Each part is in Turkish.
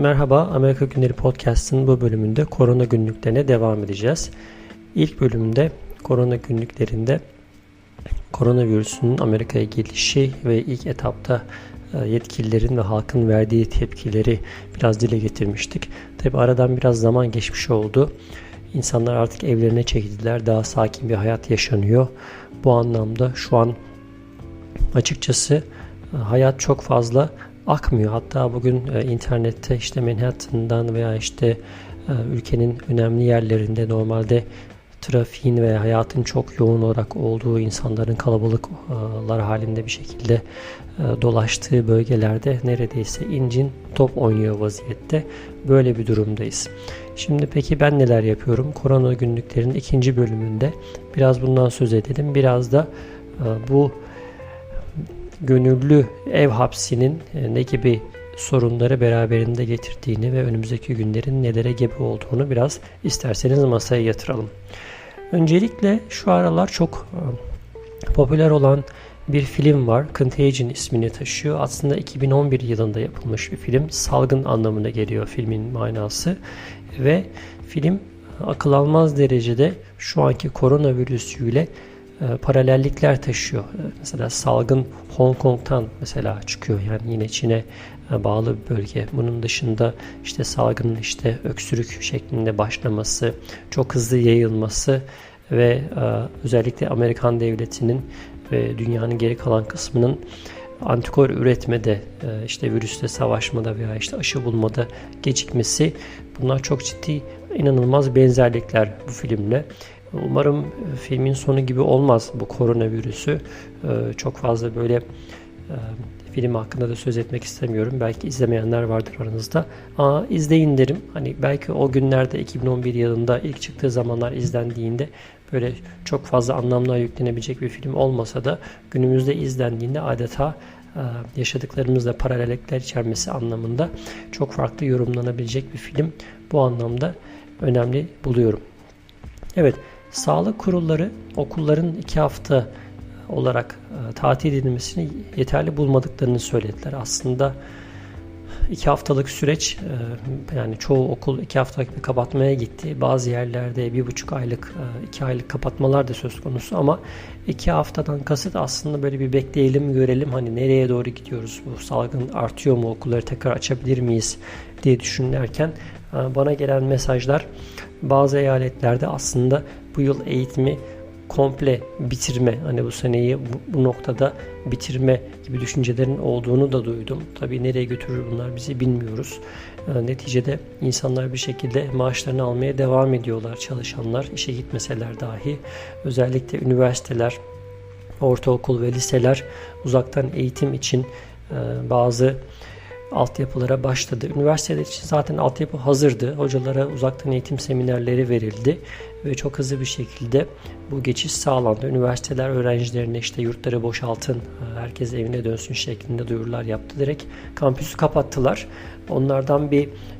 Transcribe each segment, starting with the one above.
Merhaba, Amerika Günleri Podcast'ın bu bölümünde korona günlüklerine devam edeceğiz. İlk bölümde korona günlüklerinde koronavirüsünün Amerika'ya gelişi ve ilk etapta e, yetkililerin ve halkın verdiği tepkileri biraz dile getirmiştik. Tabi aradan biraz zaman geçmiş oldu. İnsanlar artık evlerine çekildiler. Daha sakin bir hayat yaşanıyor. Bu anlamda şu an açıkçası e, hayat çok fazla akmıyor. Hatta bugün e, internette işte Manhattan'dan veya işte e, ülkenin önemli yerlerinde normalde trafiğin ve hayatın çok yoğun olarak olduğu insanların kalabalıklar halinde bir şekilde e, dolaştığı bölgelerde neredeyse incin top oynuyor vaziyette. Böyle bir durumdayız. Şimdi peki ben neler yapıyorum? Korona günlüklerinin ikinci bölümünde biraz bundan söz edelim. Biraz da bu gönüllü ev hapsinin e, ne gibi sorunları beraberinde getirdiğini ve önümüzdeki günlerin nelere gebe olduğunu biraz isterseniz masaya yatıralım. Öncelikle şu aralar çok e, popüler olan bir film var. Contagion ismini taşıyor. Aslında 2011 yılında yapılmış bir film. Salgın anlamına geliyor filmin manası. Ve film akıl almaz derecede şu anki koronavirüsüyle e, paralellikler taşıyor. E, mesela salgın Hong Kong'tan mesela çıkıyor. Yani yine Çin'e e, bağlı bir bölge. Bunun dışında işte salgının işte öksürük şeklinde başlaması, çok hızlı yayılması ve özellikle Amerikan devletinin ve dünyanın geri kalan kısmının antikor üretmede, işte virüsle savaşmada veya işte aşı bulmada gecikmesi bunlar çok ciddi inanılmaz benzerlikler bu filmle. Umarım e, filmin sonu gibi olmaz bu koronavirüsü. E, çok fazla böyle e, film hakkında da söz etmek istemiyorum. Belki izlemeyenler vardır aranızda. Ama izleyin derim. Hani belki o günlerde 2011 yılında ilk çıktığı zamanlar izlendiğinde böyle çok fazla anlamlar yüklenebilecek bir film olmasa da günümüzde izlendiğinde adeta yaşadıklarımızla paralellikler içermesi anlamında çok farklı yorumlanabilecek bir film. Bu anlamda önemli buluyorum. Evet, Sağlık kurulları okulların iki hafta olarak e, tatil edilmesini yeterli bulmadıklarını söylediler. Aslında iki haftalık süreç e, yani çoğu okul iki haftalık kapatmaya gitti. Bazı yerlerde bir buçuk aylık, e, iki aylık kapatmalar da söz konusu ama iki haftadan kasıt aslında böyle bir bekleyelim görelim hani nereye doğru gidiyoruz bu salgın artıyor mu okulları tekrar açabilir miyiz diye düşünürken bana gelen mesajlar bazı eyaletlerde aslında bu yıl eğitimi komple bitirme, hani bu seneyi bu, bu noktada bitirme gibi düşüncelerin olduğunu da duydum. Tabii nereye götürür bunlar bizi bilmiyoruz. E, neticede insanlar bir şekilde maaşlarını almaya devam ediyorlar çalışanlar, işe gitmeseler dahi. Özellikle üniversiteler, ortaokul ve liseler uzaktan eğitim için e, bazı altyapılara başladı. Üniversiteler için zaten altyapı hazırdı. Hocalara uzaktan eğitim seminerleri verildi ve çok hızlı bir şekilde bu geçiş sağlandı. Üniversiteler öğrencilerine işte yurtları boşaltın, herkes evine dönsün şeklinde duyurular yaptı. Direkt kampüsü kapattılar. Onlardan bir e,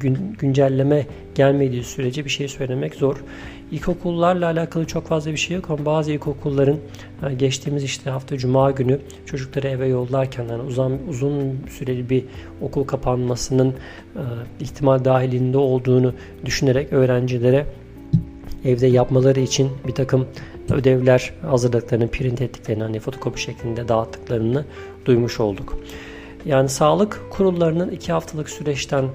gün, güncelleme gelmediği sürece bir şey söylemek zor. İlkokullarla alakalı çok fazla bir şey yok ama bazı ilkokulların e, geçtiğimiz işte hafta cuma günü çocukları eve yollarken yani uzun, uzun süreli bir okul kapanmasının e, ihtimal dahilinde olduğunu düşünerek öğrencilere evde yapmaları için bir takım ödevler hazırladıklarını, print ettiklerini, hani fotokopi şeklinde dağıttıklarını duymuş olduk. Yani sağlık kurullarının iki haftalık süreçten e,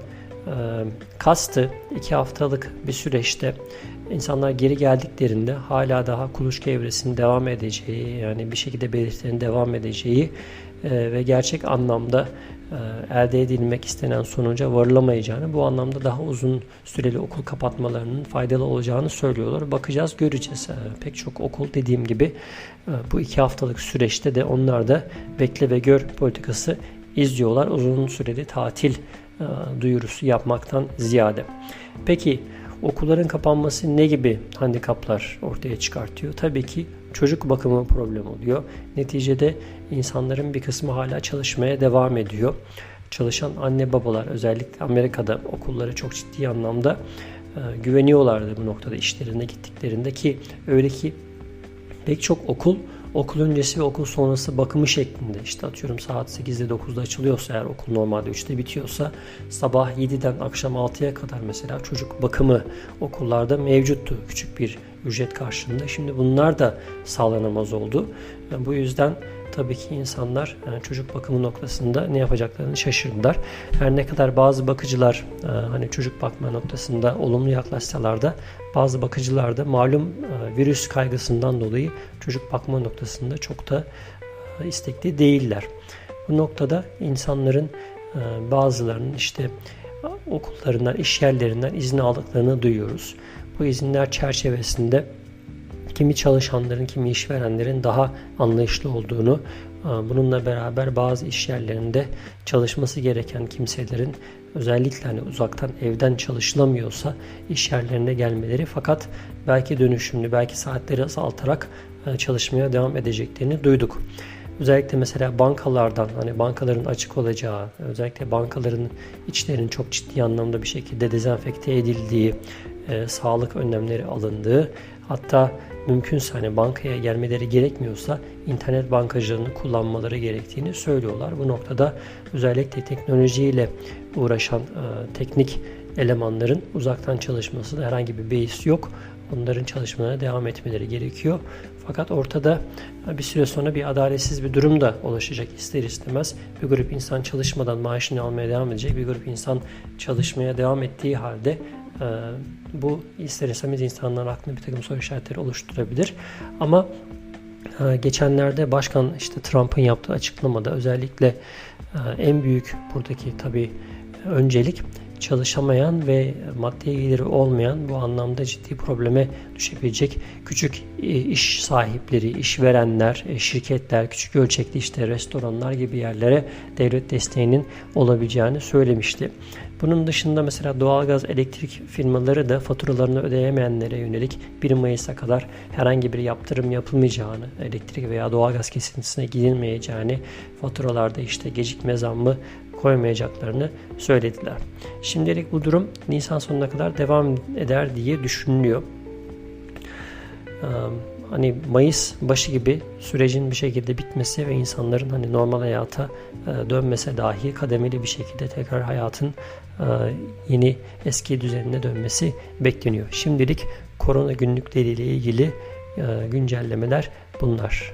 kastı iki haftalık bir süreçte insanlar geri geldiklerinde hala daha kuluçka evresinin devam edeceği yani bir şekilde belirtilerin devam edeceği ve gerçek anlamda elde edilmek istenen sonuca varılamayacağını bu anlamda daha uzun süreli okul kapatmalarının faydalı olacağını söylüyorlar. Bakacağız göreceğiz. Pek çok okul dediğim gibi bu iki haftalık süreçte de onlar da bekle ve gör politikası izliyorlar. Uzun süreli tatil duyurusu yapmaktan ziyade. Peki okulların kapanması ne gibi handikaplar ortaya çıkartıyor? Tabii ki çocuk bakımı problem oluyor. Neticede insanların bir kısmı hala çalışmaya devam ediyor. Çalışan anne babalar özellikle Amerika'da okulları çok ciddi anlamda e, güveniyorlardı bu noktada işlerine gittiklerinde ki öyle ki pek çok okul okul öncesi ve okul sonrası bakımı şeklinde işte atıyorum saat 8'de 9'da açılıyorsa eğer okul normalde 3'te bitiyorsa sabah 7'den akşam 6'ya kadar mesela çocuk bakımı okullarda mevcuttu. Küçük bir ücret karşılığında. Şimdi bunlar da sağlanamaz oldu. Yani bu yüzden tabii ki insanlar yani çocuk bakımı noktasında ne yapacaklarını şaşırdılar. Her ne kadar bazı bakıcılar e, hani çocuk bakma noktasında olumlu yaklaşsalar da bazı bakıcılar da malum e, virüs kaygısından dolayı çocuk bakma noktasında çok da e, istekli değiller. Bu noktada insanların bazılarının işte okullarından, iş yerlerinden izin aldıklarını duyuyoruz. Bu izinler çerçevesinde kimi çalışanların, kimi işverenlerin daha anlayışlı olduğunu, e, bununla beraber bazı iş yerlerinde çalışması gereken kimselerin özellikle hani uzaktan evden çalışılamıyorsa iş yerlerine gelmeleri fakat belki dönüşümlü, belki saatleri azaltarak e, çalışmaya devam edeceklerini duyduk. Özellikle mesela bankalardan hani bankaların açık olacağı, özellikle bankaların içlerinin çok ciddi anlamda bir şekilde dezenfekte edildiği, e, sağlık önlemleri alındığı, hatta mümkünse hani bankaya gelmeleri gerekmiyorsa internet bankacılığını kullanmaları gerektiğini söylüyorlar. Bu noktada özellikle teknolojiyle uğraşan e, teknik elemanların uzaktan çalışması da herhangi bir beis yok. Onların çalışmalarına devam etmeleri gerekiyor. Fakat ortada bir süre sonra bir adaletsiz bir durum da oluşacak ister istemez. Bir grup insan çalışmadan maaşını almaya devam edecek. Bir grup insan çalışmaya devam ettiği halde e, bu ister istemez insanların aklında bir takım soru işaretleri oluşturabilir. Ama e, geçenlerde Başkan işte Trump'ın yaptığı açıklamada özellikle e, en büyük buradaki tabii öncelik çalışamayan ve maddi geliri olmayan bu anlamda ciddi probleme düşebilecek küçük e, iş sahipleri, işverenler, e, şirketler, küçük ölçekli işte restoranlar gibi yerlere devlet desteğinin olabileceğini söylemişti. Bunun dışında mesela doğalgaz, elektrik firmaları da faturalarını ödeyemeyenlere yönelik 1 Mayıs'a kadar herhangi bir yaptırım yapılmayacağını, elektrik veya doğalgaz kesintisine gidilmeyeceğini, faturalarda işte gecikme zammı koymayacaklarını söylediler. Şimdilik bu durum Nisan sonuna kadar devam eder diye düşünülüyor. Hani Mayıs başı gibi sürecin bir şekilde bitmesi ve insanların hani normal hayata dönmese dahi kademeli bir şekilde tekrar hayatın yeni eski düzenine dönmesi bekleniyor. Şimdilik korona günlükleriyle ilgili güncellemeler bunlar.